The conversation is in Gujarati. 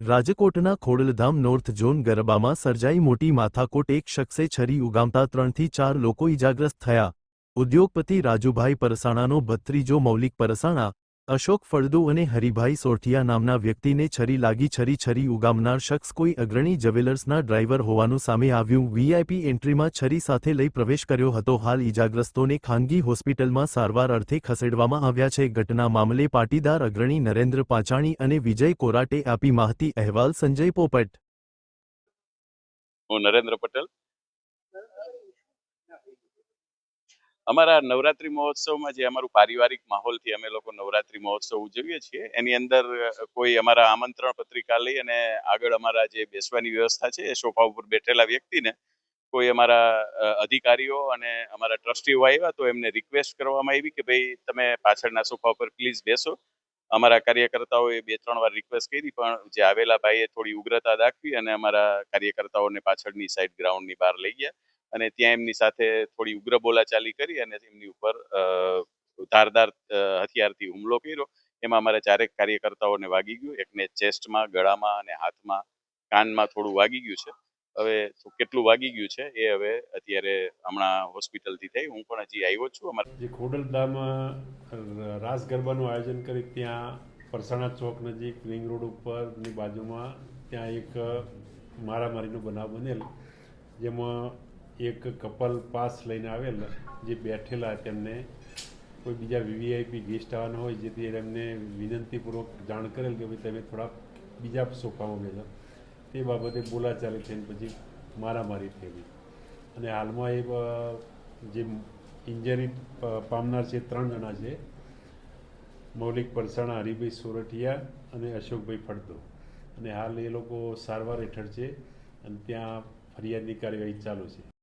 રાજકોટના ખોડલધામ નોર્થ ઝોન ગરબામાં સર્જાઈ મોટી માથાકોટ એક શખ્સે છરી ઉગામતા ત્રણથી ચાર લોકો ઈજાગ્રસ્ત થયા. ઉદ્યોગપતિ રાજુભાઈ પરસાણાનો ભત્રીજો મૌલિક પરસાણા અશોક ફળદુ અને હરિભાઈ સોરઠિયા નામના વ્યક્તિને છરી લાગી છરી છરી ઉગામનાર શખ્સ કોઈ અગ્રણી જવેલર્સના ડ્રાઈવર હોવાનું સામે આવ્યું. વીઆઈપી એન્ટ્રીમાં છરી સાથે લઈ પ્રવેશ કર્યો હતો. હાલ ઈજાગ્રસ્તોને ખાનગી હોસ્પિટલમાં સારવાર અર્થે ખસેડવામાં આવ્યા છે. ઘટના મામલે પાટીદાર અગ્રણી નરેન્દ્ર પાચાણી અને વિજય કોરાટે આપી માહિતી. અહેવાલ સંજય પોપટ. હું નરેન્દ્ર પટેલ. અમારા નવરાત્રી મહોત્સવમાં જે અમારું પારિવારિક માહોલથી અમે લોકો નવરાત્રી મહોત્સવ ઉજવીએ છીએ, એની અંદર કોઈ અમારા આમંત્રણ પત્રિકા લઈ અને આગળ અમારા જે બેસવાની વ્યવસ્થા છે, એ સોફા ઉપર બેઠેલા વ્યક્તિને કોઈ અમારા અધિકારીઓ અને અમારા ટ્રસ્ટીઓ આવ્યા તો એમને રિક્વેસ્ટ કરવામાં આવી કે ભાઈ, તમે પાછળના સોફા ઉપર પ્લીઝ બેસો. અમારા કાર્યકર્તાઓએ બે, ત્રણ વાર રિક્વેસ્ટ કરી, પણ જે આવેલા ભાઈએ થોડી ઉગ્રતા દાખવી અને અમારા કાર્યકર્તાઓને પાછળની સાઈડ ગ્રાઉન્ડની બહાર લઈ ગયા. અને ત્યાં એમની સાથે થોડી ઉગ્ર બોલાચાલી કરી અને એમની ઉપર ધારદાર હથિયારથી હુમલો કર્યો. એમાં અમારા ચારેક કાર્યકર્તાઓને વાગી ગયું. એકને ચેસ્ટમાં, ગળામાં અને હાથમાં, કાનમાં થોડું વાગી ગયું છે. હવે કેટલું વાગી ગયું છે એ હવે અત્યારે હમણાં હોસ્પિટલથી થઈ. હું પણ હજી આવ્યો છું અમારા. જે ખોડલધામાં રાસ ગરબાનું આયોજન કરી ત્યાં પરસાણા ચોક નજીક રિંગ રોડ ઉપરની બાજુમાં ત્યાં એક મારામારીનો બનાવ બનેલ, જેમાં એક કપલ પાસ લઈને આવેલ, જે બેઠેલા તેમને કોઈ બીજા વીવીઆઈપી ગેસ્ટ આવવાના હોય, જેથી એમને વિનંતીપૂર્વક જાણ કરેલ કે ભાઈ તમે થોડા બીજા સોફામાં બેસો તે બાબતે બોલાચાલી થઈને પછી મારામારી થયેલી અને હાલમાં એ જે ઇન્જરી પામનાર છે ત્રણ જણા છે, મૌલિક પરસાણા, હરિભાઈ સોરઠિયા અને અશોકભાઈ ફળદો. અને હાલ એ લોકો સારવાર હેઠળ છે અને ત્યાં ફરિયાદની કાર્યવાહી ચાલુ છે.